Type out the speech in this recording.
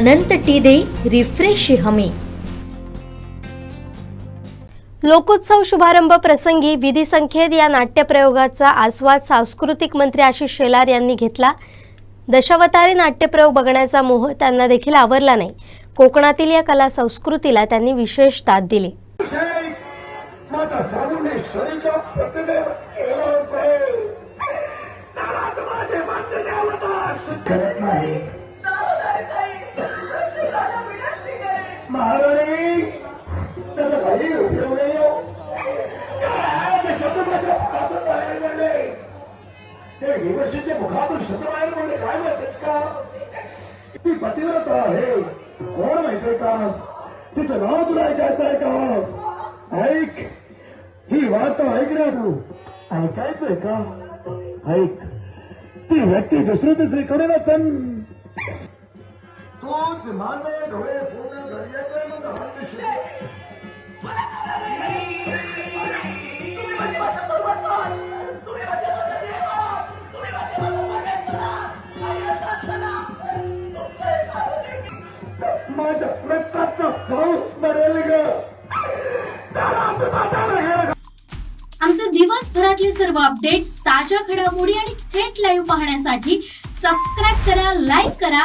अनंत T दे refresh हमी. लोकोत्सव शुभारंभ प्रसंगी विधी संख्येत या नाट्यप्रयोगाचा आस्वाद सांस्कृतिक मंत्री आशिष शेलार यांनी घेतला. दशावतारी नाट्यप्रयोग बघण्याचा मोह त्यांना देखील आवरला नाही. कोकणातील या कला संस्कृतीला त्यांनी विशेष दाद दिली. महाराणी त्याचं काही उपयोग नाही हो. ते शब्द माझ्या मुखातून बाहेर पडले? ते विमर्शेच्या मुखातून शब्द बाहेर पडले काय माहितीत का? ती पतिव्रता आहे. कोण माहितीये का? तिचं नाव तुला ऐकायचं आहे का? ऐक. ही वार्ता ऐक ना तू. ऐकायचंय का? ऐक. ती व्यक्ती दुसरी तिसरी कडे चन तूच मानवे डोळे पूर्ण घडयाचे मग माझ्या रक्ताचा पाऊस मरेल ग. आमचे दिवसभरातले सर्व अपडेट्स ताज्या घडामोडी आणि थेट लाईव्ह पाहण्यासाठी सबस्क्राईब करा लाईक करा